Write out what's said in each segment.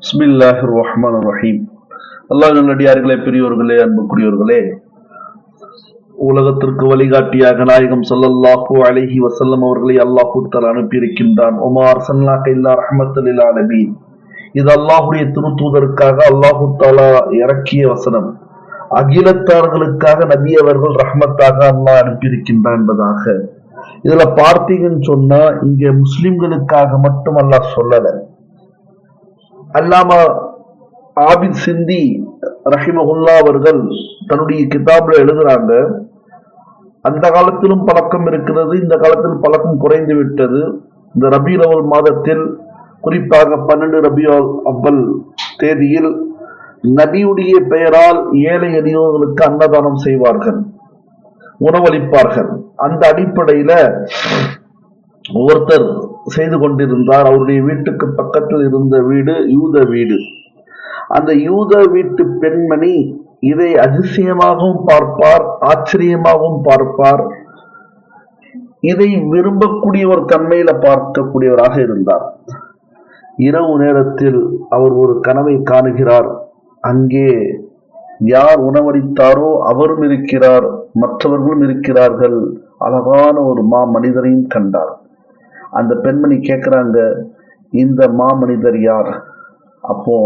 பிஸ்மில்லாஹ் ரஹ்மான் ரஹீம் அல்லாஹ் நல்லடியார்களே பெரியோர்களே அன்புக்குரியவர்களே உலகத்திற்கு வழிகாட்டியாக நாயகம் ஸல்லல்லாஹு அலஹி வசல்லம் அவர்களை அல்லாஹு தஆலா அனுப்பியிருக்கின்றான். ஒமார் சல்லாக்க இல்லா ரஹ்மத்துல் இல்லா நபீன் இது அல்லாஹுடைய திருத்தூதருக்காக அல்லாஹு தஆலா இறக்கிய வசனம். அகிலத்தார்களுக்காக நபி அவர்கள் ரஹ்மத்தாக அல்லாஹ் அனுப்பியிருக்கின்றான் என்பதாக. இதுல பார்த்தீங்கன்னு சொன்னா இங்க முஸ்லிம்களுக்காக மட்டும் அல்லாஹ் சொல்லலை. அல்லாமா ஆபித் சிந்தி ரஹிமகுல்லா அவர்கள் தன்னுடைய கிதாப்ல எழுதுறாங்க அந்த காலத்திலும் பழக்கம் இருக்கிறது இந்த காலத்தில் பழக்கம் குறைந்து விட்டது. இந்த ரபி அவல் மாதத்தில் குறிப்பாக பன்னெண்டு ரபியோல் அவ்வல் தேதியில் நபியுடைய பெயரால் ஏழை எளியோர்களுக்கு அன்னதானம் செய்வார்கள் உணவளிப்பார்கள். அந்த அடிப்படையில ஒவ்வொருத்தர் செய்து கொண்டிருந்தார். அவருடைய வீட்டுக்கு பக்கத்தில் இருந்த வீடு யூத வீடு. அந்த யூத வீட்டு பெண்மணி இதை அதிசயமாகவும் பார்ப்பார் ஆச்சரியமாகவும் பார்ப்பார். இதை விரும்பக்கூடிய ஒரு தன்மையில பார்க்கக்கூடியவராக இருந்தார். இரவு நேரத்தில் அவர் ஒரு கனவை காணுகிறார். அங்கே யார் உணவளித்தாரோ அவரும் இருக்கிறார் மற்றவர்களும் இருக்கிறார்கள். அழகான ஒரு மா மனிதரையும் கண்டார். அந்த பெண்மணி கேட்குறாங்க இந்த மாமனிதர் யார்? அப்போ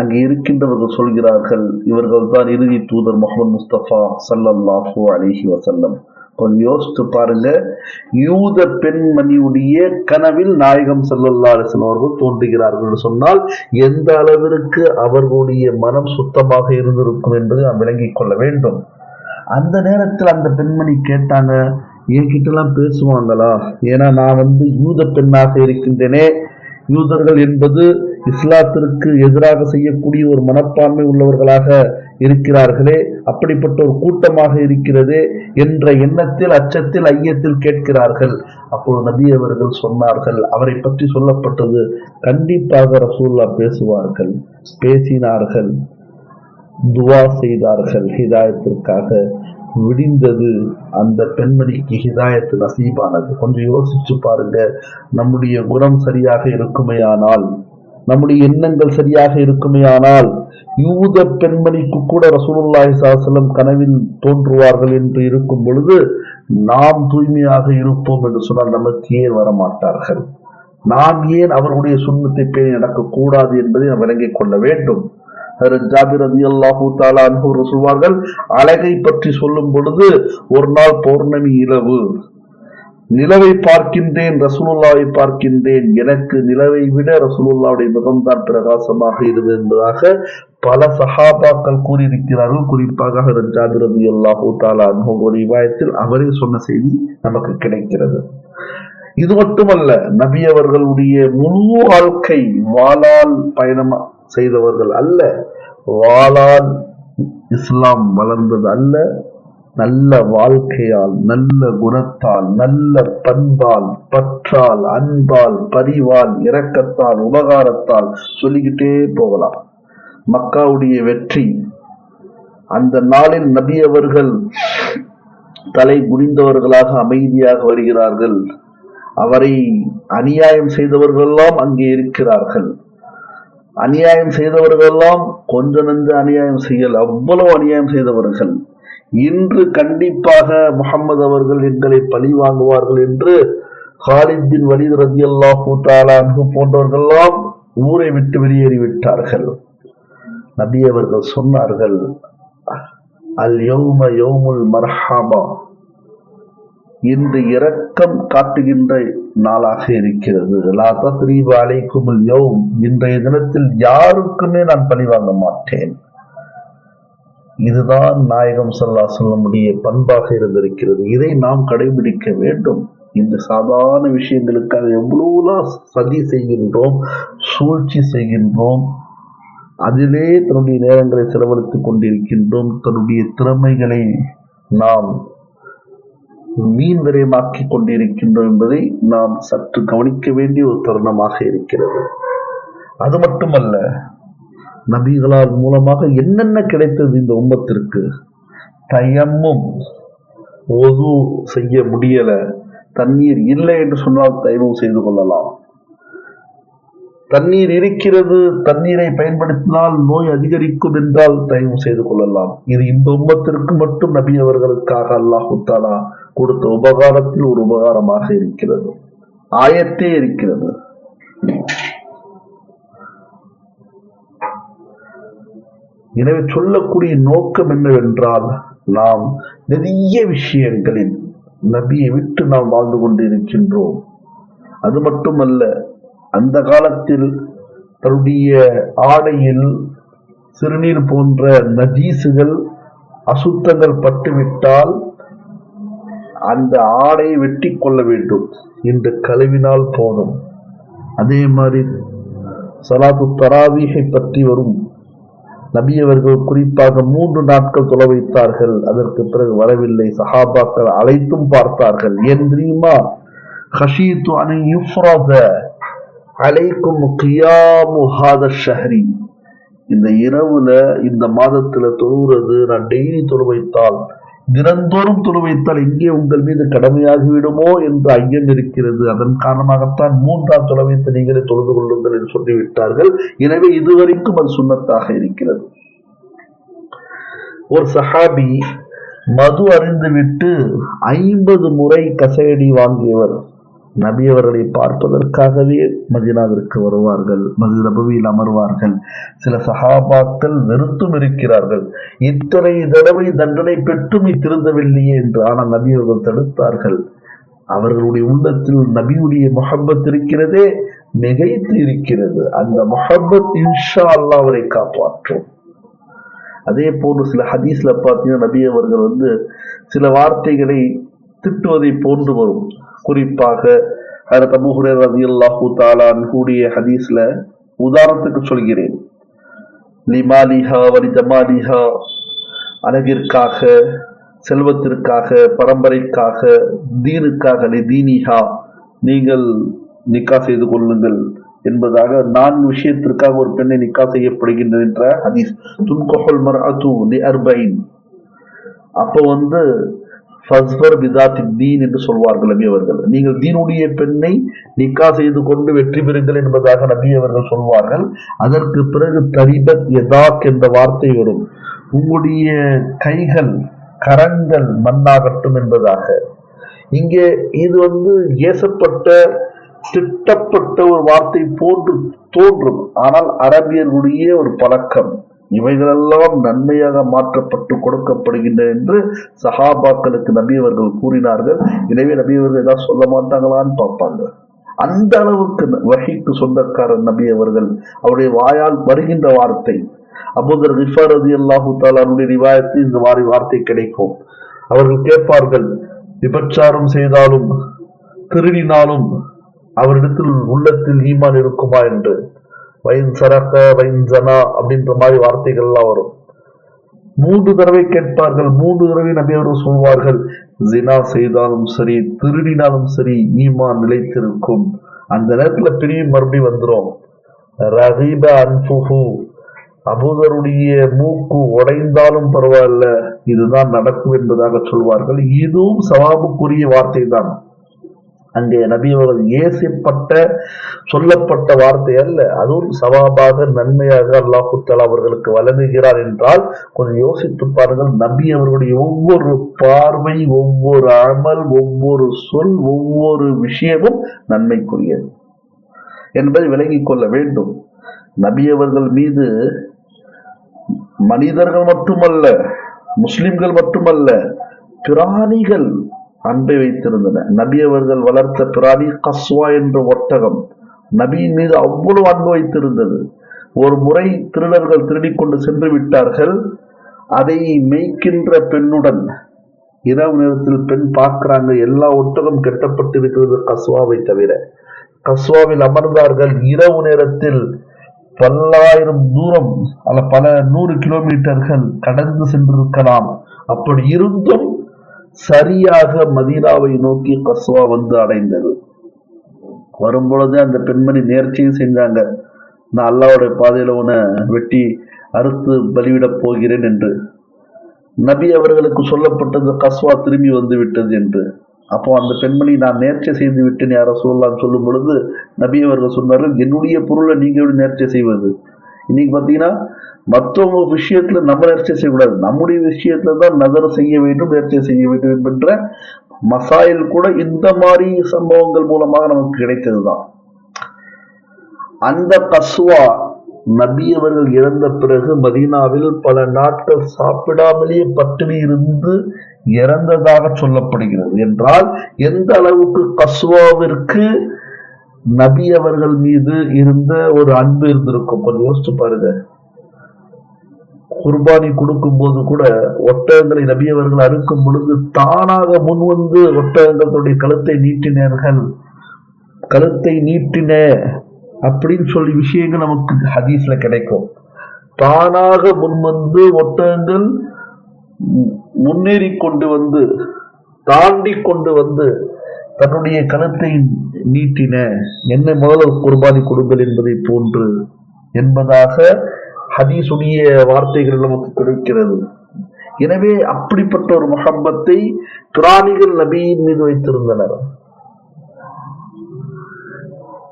அங்கே இருக்கின்றவர்கள் சொல்கிறார்கள் இவர்கள் தான் இறுதி தூதர் முகமது முஸ்தபா சல்லல்லாஹு அலிஹி வசல்லம் கொஞ்சம் யோசித்து பாருங்க யூத பெண்மணியுடைய கனவில் நாயகம் செல்லல்லா அலிஸ்லாம் அவர்கள் தோன்றுகிறார்கள் என்று சொன்னால் எந்த அளவிற்கு அவர்களுடைய மனம் சுத்தமாக இருந்திருக்கும் என்பதை நாம் விளங்கிக் கொள்ள வேண்டும். அந்த நேரத்தில் அந்த பெண்மணி கேட்டாங்க என்கிட்டலாம் பேசுவாங்களா? ஏன்னா நான் வந்து யூத பெண்ணாக இருக்கின்றேனே. யூதர்கள் என்பது இஸ்லாத்திற்கு எதிராக செய்யக்கூடிய ஒரு மனப்பான்மை உள்ளவர்களாக இருக்கிறார்களே. அப்படிப்பட்ட ஒரு கூட்டமாக இருக்கிறதே என்ற எண்ணத்தில் அச்சத்தில் ஐயத்தில் கேட்கிறார்கள். அப்போது நபி அவர்கள் சொன்னார்கள் அவரை பற்றி சொல்லப்பட்டது கண்டிப்பாக ரசூல்லா பேசுவார்கள் பேசினார்கள் துவா செய்தார்கள் ஹிதாயத்திற்காக. விடிந்தது அந்த பெண்மணிக்கு ஹிதாயத்து நசீபானது. கொஞ்சம் யோசிச்சு பாருங்க. நம்முடைய குணம் சரியாக இருக்குமேயானால் நம்முடைய எண்ணங்கள் சரியாக இருக்குமேயானால் யூத பெண்மணிக்கு கூட ரசூலுல்லாஹி சாசலம் கனவில் தோன்றுவார்கள் என்று இருக்கும் பொழுது நாம் தூய்மையாக இருப்போம் என்று சொன்னால் நமக்கு ஏன் வரமாட்டார்கள்? நாம் ஏன் அவர்களுடைய சுண்ணத்தை பேணி நடக்கக்கூடாது என்பதை நாம் விளங்கிக் கொள்ள வேண்டும். ஜாபிர் ரதி அல்லாஹூ தாலா அன்பு சொல்வார்கள் அழகை பற்றி சொல்லும் பொழுது ஒரு நாள் பௌர்ணமி இரவு. நிலவை பார்க்கின்றேன் ரசூலுல்லாவை பார்க்கின்றேன். எனக்கு நிலவை விட ரசூலுல்லாவுடைய முகம்தான் பிரகாசமாக இருந்தது என்பதாக பல சஹாபாக்கள் கூறியிருக்கிறார்கள். குறிப்பாக ரஜாபிரதி அல்லாஹூ தாலா அன்பு ரிவாயத்தில் அவரே சொன்ன செய்தி நமக்கு கிடைக்கிறது. இது மட்டுமல்ல நபி அவர்களுடைய முழு வாழ்க்கை வாளால் பயணமா செய்தவர்கள் அல்ல. வாளால் இஸ்லாம் வளர்ந்தது அல்ல. நல்ல வாழ்க்கையால் நல்ல குணத்தால் நல்ல பண்பால் பற்றால் அன்பால் பரிவால் இரக்கத்தால் உபகாரத்தால் சொல்லிக்கிட்டே போகலாம். மக்காவுடைய வெற்றி. அந்த நாளில் நபி அவர்கள் தலை குனிந்தவர்களாக அமைதியாக வருகிறார்கள். அவரை அநியாயம் செய்தவர்களெல்லாம் அங்கே இருக்கிறார்கள். அநியாயம் செய்தவர்களெல்லாம் கொஞ்ச நஞ்சு அநியாயம் செய்யல். அவ்வளவு அநியாயம் செய்தவர்கள். இன்று கண்டிப்பாக முகமது அவர்கள் எங்களை பழி வாங்குவார்கள் என்று ஹாலித் பின் வலித் ரதி அல்லாஹூ தாலான்கு ஊரை விட்டு வெளியேறிவிட்டார்கள் நபி அவர்கள் சொன்னார்கள் அல் யோம யோமுல் மர்ஹாபா இன்று இரக்கம் காட்டுகின்ற நாளாக இருக்கிறது. அலைக்குமுல் இன்றைய தினத்தில் யாருக்குமே நான் பழிவாங்க மாட்டேன். இதுதான் நாயகம் சல்லா சொல்லமுடைய பண்பாக இருந்திருக்கிறது. இதை நாம் கடைபிடிக்க வேண்டும். இந்த சாதாரண விஷயங்களுக்காக எவ்வளவுலாம் சதி செய்கின்றோம் சூழ்ச்சி செய்கின்றோம் அதிலே தன்னுடைய நேரங்களை செலவழித்துக் கொண்டிருக்கின்றோம் தன்னுடைய திறமைகளை நாம் மீன் கொண்டிருக்கின்றோம் என்பதை நாம் சற்று கவனிக்க வேண்டிய ஒரு தருணமாக இருக்கிறது. அது மட்டுமல்ல நபிகளால் மூலமாக என்னென்ன கிடைத்தது இந்த உம்மத்திற்கு? தயமும் ஒது செய்ய முடியல தண்ணீர் இல்லை என்று சொன்னால் தயமும் செய்து கொள்ளலாம். தண்ணீர் இருக்கிறது தண்ணீரை பயன்படுத்தினால் நோய் அதிகரிக்கும் என்றால் தயவு செய்து கொள்ளலாம். இது இந்த உம்மத்திற்கு மட்டும் நபி அவர்களுக்காக அல்லாஹு கொடுத்த உபகாரத்தில் ஒரு உபகாரமாக இருக்கிறது. ஆயத்தே இருக்கிறது. எனவே சொல்லக்கூடிய நோக்கம் என்னவென்றால் நாம் நிறைய விஷயங்களில் நபியை விட்டு நாம் வாழ்ந்து கொண்டு இருக்கின்றோம். அது மட்டுமல்ல அந்த காலத்தில் தன்னுடைய ஆடையில் சிறுநீர் போன்ற நஜீசுகள் அசுத்தங்கள் பட்டுவிட்டால் அந்த ஆடை வெட்டி கொள்ள வேண்டும் என்று கழுவினால் போதும். அதே மாதிரி சலாத்து தராவீகை பற்றி வரும். நபியவர்கள் குறிப்பாக மூன்று நாட்கள் தொலை வைத்தார்கள். அதற்கு பிறகு வரவில்லை. சஹாபாக்கள் அழைத்தும் பார்த்தார்கள். ஏன் தெரியுமா? ஹஷீத்து அணி யுஃப்ராத அலைக்கும் கியாமு ஹாத ஷஹரி. இந்த இரவுல இந்த மாதத்துல தொழுகிறது நான் டெய்லி தொழு வைத்தால் தினந்தோறும் துளவைத்தால் வைத்தால் எங்கே உங்கள் மீது கடமையாகிவிடுமோ என்று ஐயம் இருக்கிறது. அதன் காரணமாகத்தான் மூன்றாம் தொலை வைத்து நீங்களே தொழுது கொள்ளுங்கள் என்று சொல்லிவிட்டார்கள். எனவே இதுவரைக்கும் அது சுண்ணத்தாக இருக்கிறது. ஒரு சஹாபி மது அறிந்துவிட்டு ஐம்பது முறை கசையடி வாங்கியவர். நபி அவர்களை பார்ப்பதற்காகவே மதினாவிற்கு வருவார்கள் மது நபுவியில் அமர்வார்கள். சில சகாபாக்கள் வெறுத்தும் இருக்கிறார்கள். இத்தனை தடவை தண்டனை பெற்றும் திருந்தவில்லையே என்று ஆனால் நபி அவர்கள் தடுத்தார்கள். அவர்களுடைய உள்ளத்தில் நபியுடைய முகப்பத் இருக்கிறதே மிகைத்து இருக்கிறது. அந்த முகப்பத் இன்ஷா அல்லா அவரை காப்பாற்றும். அதே போன்று சில ஹதீஸ்ல பார்த்தீங்கன்னா நபி அவர்கள் வந்து சில வார்த்தைகளை திட்டுவதை போன்று வரும். குறிப்பாக ஹரத் அபு ஹுரேர் அல்லாஹூ தாலான் கூடிய ஹதீஸ்ல உதாரணத்துக்கு சொல்கிறேன். லிமாலிஹா வரி ஜமாலிஹா அழகிற்காக செல்வத்திற்காக பரம்பரைக்காக தீனுக்காக தீனிஹா நீங்கள் நிக்கா செய்து கொள்ளுங்கள் என்பதாக நான்கு விஷயத்திற்காக ஒரு பெண்ணை நிக்கா செய்யப்படுகின்றது என்ற ஹதீஸ். துன்கொஹல் மர் அது அர்பைன். அப்போ வந்து ஃபஸ்வர் பிதாத்தி தீன் என்று சொல்வார்கள் நபி அவர்கள் நீங்கள் தீனுடைய பெண்ணை நிக்கா செய்து கொண்டு வெற்றி பெறுங்கள் என்பதாக நபி அவர்கள் சொல்வார்கள். அதற்கு பிறகு தரிபத் யதாக் என்ற வார்த்தை வரும். உங்களுடைய கைகள் கரங்கள் மண்ணாகட்டும் என்பதாக. இங்கே இது வந்து ஏசப்பட்ட திட்டப்பட்ட ஒரு வார்த்தை போன்று தோன்றும். ஆனால் அரபியர்களுடைய ஒரு பழக்கம். இவைகளெல்லாம் நன்மையாக மாற்றப்பட்டு கொடுக்கப்படுகின்றன என்று சஹாபாக்களுக்கு நபியவர்கள் கூறினார்கள். எனவே நபியவர்கள் ஏதாவது சொல்ல மாட்டாங்களான்னு பார்ப்பாங்க. அந்த அளவுக்கு வகைக்கு சொந்தக்காரர் நபி அவர்கள் அவருடைய வாயால் வருகின்ற வார்த்தை. அபுதர் ரிஃபர் அதி அல்லாஹு தாலாருடைய ரிவாயத்து இந்த மாதிரி வார்த்தை கிடைக்கும். அவர்கள் கேட்பார்கள் விபச்சாரம் செய்தாலும் திருடினாலும் அவரிடத்தில் உள்ளத்தில் ஈமான் இருக்குமா என்று. வைன் சரக வைன் ஜனா அப்படின்ற மாதிரி வார்த்தைகள் எல்லாம் வரும். மூன்று தடவை கேட்பார்கள் மூன்று தடவை நபி அவர்கள் சொல்வார்கள் ஜினா செய்தாலும் சரி திருடினாலும் சரி ஈமா நிலைத்திருக்கும். அந்த நேரத்துல பெரிய மறுபடியும் வந்துடும் ரகீப அன்புஹு அபுதருடைய மூக்கு உடைந்தாலும் பரவாயில்ல இதுதான் நடக்கும் என்பதாக சொல்வார்கள். இதுவும் சவாபுக்குரிய வார்த்தை தான் அங்கே நபி அவர்கள் ஏசப்பட்ட சொல்லப்பட்ட வார்த்தை அல்ல. அதுவும் சவாபாக நன்மையாக அல்லாஹுத்தால் அவர்களுக்கு வழங்குகிறார் என்றால் கொஞ்சம் யோசித்து பாருங்கள். நபி அவர்களுடைய ஒவ்வொரு பார்வை ஒவ்வொரு அமல் ஒவ்வொரு சொல் ஒவ்வொரு விஷயமும் நன்மைக்குரியது என்பதை விளங்கிக் கொள்ள வேண்டும். நபி அவர்கள் மீது மனிதர்கள் மட்டுமல்ல முஸ்லிம்கள் மட்டுமல்ல பிராணிகள் அன்பை வைத்திருந்தன. நபி அவர்கள் வளர்த்த பிராணி கஸ்வா என்ற ஒட்டகம். நபியின் மீது அவ்வளவு அன்பு வைத்திருந்தது. ஒரு முறை திருடர்கள் திருடிக்கொண்டு சென்று விட்டார்கள். அதை மேய்க்கின்ற பெண்ணுடன் இரவு நேரத்தில் பெண் பார்க்கிறாங்க. எல்லா ஒட்டகம் கெட்டப்பட்டிருக்கிறது கஸ்வாவை தவிர. கஸ்வாவில் அமர்ந்தார்கள். இரவு நேரத்தில் பல்லாயிரம் தூரம் அல்ல பல நூறு கிலோமீட்டர்கள் கடந்து சென்றிருக்கலாம். அப்படி இருந்தும் சரியாக மதீனாவை நோக்கி கஸ்வா வந்து அடைந்தது. வரும்பொழுது அந்த பெண்மணி நேர்ச்சியும் செஞ்சாங்க. நான் அல்லாவுடைய பாதையில உன வெட்டி அறுத்து பலிவிடப் போகிறேன் என்று. நபி அவர்களுக்கு சொல்லப்பட்டது கஸ்வா திரும்பி வந்து விட்டது என்று. அப்போ அந்த பெண்மணி நான் நேர்ச்சை செய்து விட்டேன் யாரோ சொல்லலாம்னு சொல்லும் பொழுது நபி அவர்கள் சொன்னார்கள் என்னுடைய பொருளை நீங்கள் எப்படி நேர்ச்சை செய்வது? இன்னைக்கு பார்த்தீங்கன்னா மற்றவங்க விஷயத்துல நம்ம நேர்ச்சை செய்யக்கூடாது. நம்முடைய விஷயத்துல தான் நகர செய்ய வேண்டும் நேர்ச்சி செய்ய வேண்டும் என்கின்ற மசாயில் கூட இந்த மாதிரி சம்பவங்கள் மூலமாக நமக்கு கிடைத்ததுதான். அந்த கஸ்வா நபி அவர்கள் இறந்த பிறகு மதீனாவில் பல நாட்கள் சாப்பிடாமலேயே பட்டினி இருந்து இறந்ததாக சொல்லப்படுகிறது. என்றால் எந்த அளவுக்கு கஸ்வாவிற்கு நபி அவர்கள் மீது இருந்த ஒரு அன்பு இருந்திருக்கும். கொஞ்சம் யோசிச்சு பாருங்க. குர்பானி கொடுக்கும் போது கூட ஒட்டகங்களை நபி அவர்கள் அறுக்கும் பொழுது தானாக முன்வந்து ஒட்டகங்களுடைய கழுத்தை நீட்டினார்கள். கழுத்தை நீட்டின அப்படின்னு சொல்லி விஷயங்கள் நமக்கு ஹதீஸ்ல கிடைக்கும். தானாக முன்வந்து ஒட்டகங்கள் முன்னேறி கொண்டு வந்து தாண்டி கொண்டு வந்து தன்னுடைய கணத்தை நீட்டின என்னை முதல்ல குர்பானி கொடுங்கள் என்பதை போன்று என்பதாக ஹதீசுடைய வார்த்தைகள் நமக்கு கிடைக்கிறது எனவே அப்படிப்பட்ட ஒரு முகம்பத்தை துராணிகள் நபியின் மீது வைத்திருந்தனர்.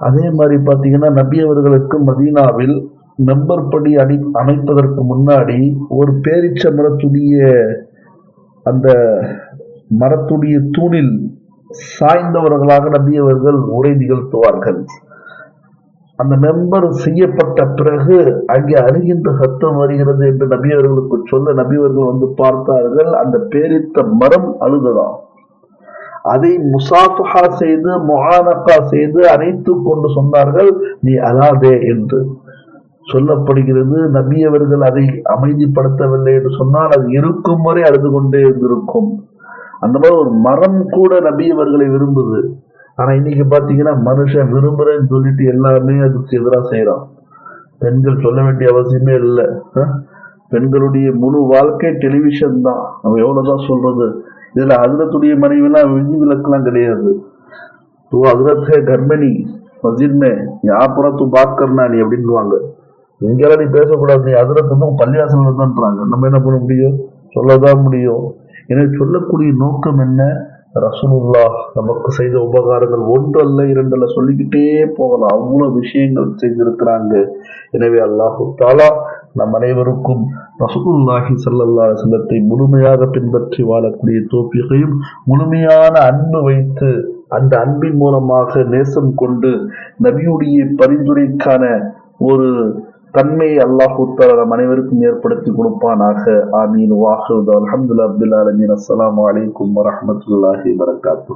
அதே மாதிரி பார்த்தீங்கன்னா நபி அவர்களுக்கு மதீனாவில் மெம்பர் படி அடி அமைப்பதற்கு முன்னாடி ஒரு பேரிச்ச மரத்துடைய அந்த மரத்துடைய தூணில் சாய்ந்தவர்களாக நபி அவர்கள் உரை நிகழ்த்துவார்கள். அந்த மெம்பர் செய்யப்பட்ட பிறகு அங்கே அருகின்ற சத்தம் வருகிறது என்று நபியவர்களுக்கு சொல்ல நபியவர்கள் வந்து பார்த்தார்கள். அந்த பேரித்த மரம் அழுததாம். அதை முசாஃபஹா செய்து முகானக்கா செய்து அணைத்து கொண்டு சொன்னார்கள் நீ அழாதே என்று. சொல்லப்படுகிறது நபியவர்கள் அதை அமைதிப்படுத்தவில்லை என்று சொன்னால் அது இருக்கும் வரை அழுது கொண்டே இருந்திருக்கும். அந்த மாதிரி ஒரு மரம் கூட நபி அவர்களை விரும்புது. ஆனா இன்னைக்கு பாத்தீங்கன்னா மனுஷன் விரும்புறேன்னு சொல்லிட்டு எல்லாமே அதுக்கு எதிராக செய்யறான் பெண்கள் சொல்ல வேண்டிய அவசியமே இல்லை. பெண்களுடைய முழு வாழ்க்கை டெலிவிஷன் தான். நம்ம எவ்வளவுதான் சொல்றது? இதுல அதிரத்துடைய மனைவிலாம் விஞ்சி விளக்கெல்லாம் கிடையாது. தூ அதிரத்த கர்ப்பிணி மஸ்ஜித் மே யாப்புறா தூ பாத் நீ அப்படின்வாங்க இங்கெல்லாம் நீ பேசக்கூடாது? நீ அதிரத்து தான் பள்ளியாசல் தான்றாங்க. நம்ம என்ன பண்ண முடியும்? சொல்லதான் முடியும். எனவே சொல்லக்கூடிய நோக்கம் என்ன? ரசூலுல்லா நமக்கு செய்த உபகாரங்கள் ஒன்றல்ல இரண்டல்ல சொல்லிக்கிட்டே போகலாம். அவ்வளவு விஷயங்கள் செஞ்சிருக்கிறாங்க எனவே அல்லாஹு தாலா நம் அனைவருக்கும் ரசூலுல்லாஹி சல்லல்லா செல்லத்தை முழுமையாக பின்பற்றி வாழக்கூடிய தோப்பியையும் முழுமையான அன்பு வைத்து அந்த அன்பின் மூலமாக நேசம் கொண்டு நபியுடைய பரிந்துரைக்கான ஒரு தன்மையை அல்லாஹு நம் அனைவருக்கும் ஏற்படுத்தி கொடுப்பானாக. ஆமீன். வாஹூத். அலமதுல்லா ரப்பில் அலமீன் அஸ்லாம் வலைக்கம் வரமத்துல்லாஹி வரகாத்து